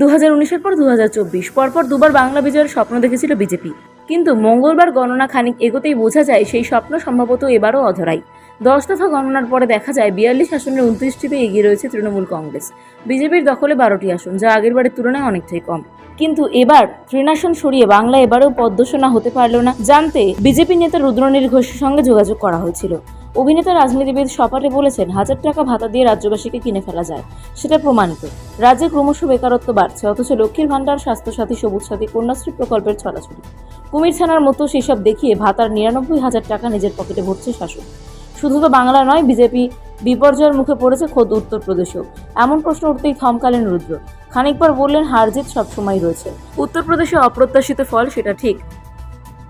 দু উনিশের পর দু হাজার চব্বিশ, পরপর দুবার বাংলা বিজয়ের স্বপ্ন দেখেছিল বিজেপি। কিন্তু মঙ্গলবার গণনা খানিক এগোতেই বোঝা যায় সেই স্বপ্ন সম্ভবত এবারও অধরাই। দশ দফা গণনার পরে দেখা যায় বিয়াল্লিশ আসনের উনত্রিশটিতে এগিয়ে রয়েছে তৃণমূল কংগ্রেস। বিজেপির দখলে বারোটি আসন, যা আগের বারের তুলনায় অনেকটাই কম। কিন্তু এবার তৃণাসন সরিয়ে বাংলা এবারেও পদ্মসোনা হতে পারল না। জানতে বিজেপি নেতা রুদ্রনীল ঘোষের সঙ্গে যোগাযোগ করা হয়েছিল। অভিনেতা রাজনীতিবিদ সপাটে বলেছেন, হাজার টাকা ভাতা দিয়ে রাজ্যবাসীকে কিনে ফেলা যায়। সেটা প্রমাণিত। রাজ্যে ক্রমশ বেকারত্ব বাড়ছে, অথচ লক্ষ্মীর ভাণ্ডার, স্বাস্থ্যসাথী সবুজ সাথী কন্যাশ্রী প্রকল্পের ছড়াছড়ি। কুমির ছানার মতো সেসব দেখিয়ে ভাতার নিরানব্বই হাজার টাকা নিজের পকেটে ভরছে শাসক। শুধু তো বাংলা নয়, বিজেপি বিপর্যয়ের মুখে পড়েছে খোদ উত্তরপ্রদেশেও। এমন প্রশ্ন উঠতেই থমকালেন রুদ্র। খানিক পর বললেন হার জিত সবসময় রয়েছে। উত্তরপ্রদেশে অপ্রত্যাশিত ফল, সেটা ঠিক।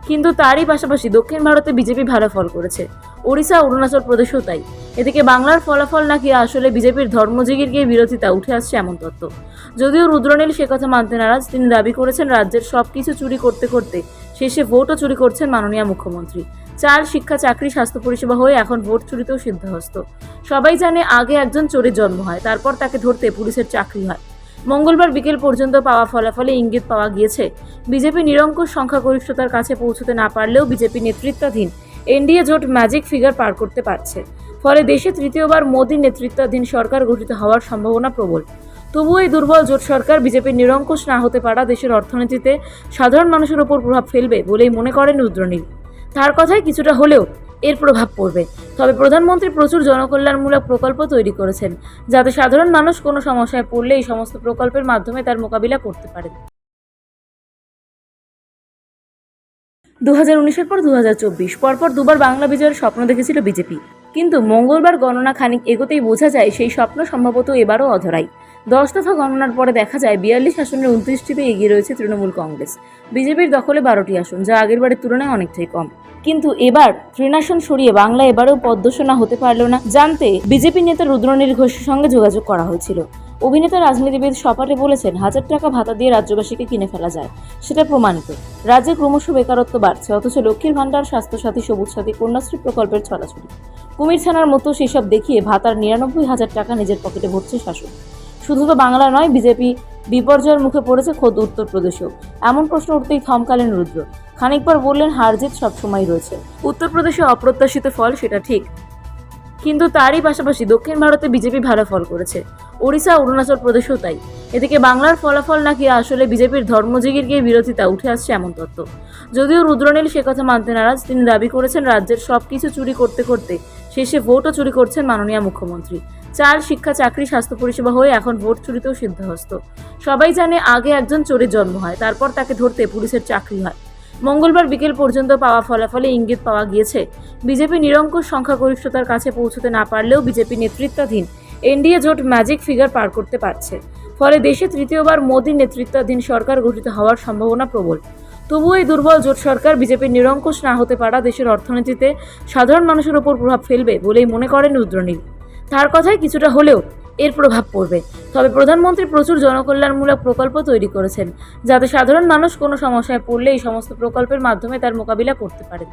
কিন্তু তারই পাশাপাশি দক্ষিণ ভারতে বিজেপি ভালো ফল করেছে। ওড়িশা, অরুণাচল প্রদেশও তাই। এদিকে বাংলার ফলাফল নাকি আসলে বিজেপির ধর্মজিগির বিরোধিতা, উঠে আসছে এমন তত্ত্ব। যদিও রুদ্রনীল সে কথা মানতে নারাজ, তিনি দাবি করেছেন রাজ্যের সব কিছু চুরি করতে করতে শেষে ভোটও চুরি করছেন মাননীয় মুখ্যমন্ত্রী। চাল শিক্ষা, চাকরি, স্বাস্থ্য পরিষেবা হয়ে এখন ভোট চুরিতেও সিদ্ধহস্ত। সবাই জানে আগে একজন চোরের জন্ম হয়, তারপর তাকে ধরতে পুলিশের চাকরি হয়। মঙ্গলবার বিকেল পর্যন্ত পাওয়া ফলাফলে ইঙ্গিত পাওয়া গিয়েছে। বিজেপি নিরঙ্কুশ সংখ্যাগরিষ্ঠতার কাছে পৌঁছতে না পারলেও বিজেপি নেতৃত্বাধীন এনডিএ জোট ম্যাজিক ফিগার পার করতে পারছে। ফলে দেশে তৃতীয়বার মোদী নেতৃত্বাধীন সরকার গঠিত হওয়ার সম্ভাবনা প্রবল। তবুও এই দুর্বল জোট সরকার বিজেপির নিরঙ্কুশ না হতে পারা দেশের অর্থনীতিতে সাধারণ মানুষের ওপর প্রভাব ফেলবে বলেই মনে করেন রুদ্রনীল। তার কথায় কিছুটা হলেও এর প্রভাব পড়বে। তবে প্রধানমন্ত্রী প্রচুর জনকল্যাণমূলক প্রকল্প তৈরি করেছেন, যাতে সাধারণ মানুষ কোনো সমস্যায় পড়লে এই সমস্ত প্রকল্পের মাধ্যমে তার মোকাবিলা করতে পারেন দু হাজার উনিশের পর দু হাজার চব্বিশ, পরপর দুবার বাংলা বিজয়ের স্বপ্ন দেখেছিল বিজেপি। কিন্তু মঙ্গলবার গণনা খানিক এগোতেই বোঝা যায় সেই স্বপ্ন সম্ভবত এবারও অধরাই। দশ দফা গণনার পরে দেখা যায় বিয়াল্লিশ আসনের উনত্রিশটিতে এগিয়ে রয়েছে তৃণমূল কংগ্রেস। বিজেপির দখলে বারোটি আসন, যা আগের বারের তুলনায় অনেকটাই কম। কিন্তু এবার তৃণাসন সরিয়ে বাংলা এবারেও পদ্মসোনা হতে পারল না জানতে বিজেপি নেতা রুদ্রনীল ঘোষের সঙ্গে যোগাযোগ করা হয়েছিল। অভিনেতা রাজনীতিবিদ সপাটে বলেছেন, হাজার টাকা ভাতা দিয়ে রাজ্যবাসীকে কিনে ফেলা যায়, সেটা প্রমাণিত। রাজ্যে ক্রমশ বেকারত্ব বাড়ছে, অথচ লক্ষ্মীর ভাণ্ডার, স্বাস্থ্যসাথী সবুজ সাথী কন্যাশ্রী প্রকল্পের ছড়াছড়ি। কুমির ছানার মতো সেসব দেখিয়ে ভাতার নিরানব্বই হাজার টাকা নিজের পকেটে ভরছে শাসক। শুধু তো বাংলা নয়, বিজেপি বিপর্যয়ের মুখে পড়েছে খোদ উত্তরপ্রদেশেও। এমন প্রশ্ন উঠতেই থমকালেন রুদ্র। খানিক পর বললেন, হার জিত সবসময় রয়েছে। উত্তরপ্রদেশে অপ্রত্যাশিত ফল, সেটা ঠিক। কিন্তু তারই পাশাপাশি দক্ষিণ ভারতে বিজেপি ভালো ফল করেছে। ওড়িশা, অরুণাচল প্রদেশও তাই। এদিকে বাংলার ফলাফল নাকি আসলে বিজেপির ধর্মজিগির বিরোধিতা, উঠে আসছে এমন তত্ত্ব। যদিও রুদ্রনীল সে কথা মানতে নারাজ, তিনি দাবি করেছেন, রাজ্যের সব কিছু চুরি করতে করতে শেষে ভোটও চুরি করছেন মাননীয় মুখ্যমন্ত্রী। চাল শিক্ষা, চাকরি, স্বাস্থ্য পরিষেবা হয়ে এখন ভোট চুরিতেও সিদ্ধহস্ত। সবাই জানে আগে একজন চোরের জন্ম হয়, তারপর তাকে ধরতে পুলিশের চাকরি হয়। মঙ্গলবার বিকেল পর্যন্ত পাওয়া ফলাফলে ইঙ্গিত পাওয়া গিয়েছে, বিজেপি নিরঙ্কুশ সংখ্যাগরিষ্ঠতার কাছে পৌঁছতে না পারলেও বিজেপি নেতৃত্বাধীন এনডিএ জোট ম্যাজিক ফিগার পার করতে পারছে। ফলে দেশে তৃতীয়বার মোদী নেতৃত্বাধীন সরকার গঠিত হওয়ার সম্ভাবনা প্রবল। তবুও এই দুর্বল জোট সরকার বিজেপির নিরঙ্কুশ না হতে পারা দেশের অর্থনীতিতে সাধারণ মানুষের ওপর প্রভাব ফেলবে বলেই মনে করেন রুদ্রনীল। তার কথায় কিছুটা হলেও এর প্রভাব পড়বে। তবে প্রধানমন্ত্রী প্রচুর জনকল্যাণমূলক প্রকল্প তৈরি করেছেন, যাতে সাধারণ মানুষ কোনো সমস্যায় পড়লে এই সমস্ত প্রকল্পের মাধ্যমে তার মোকাবিলা করতে পারেন।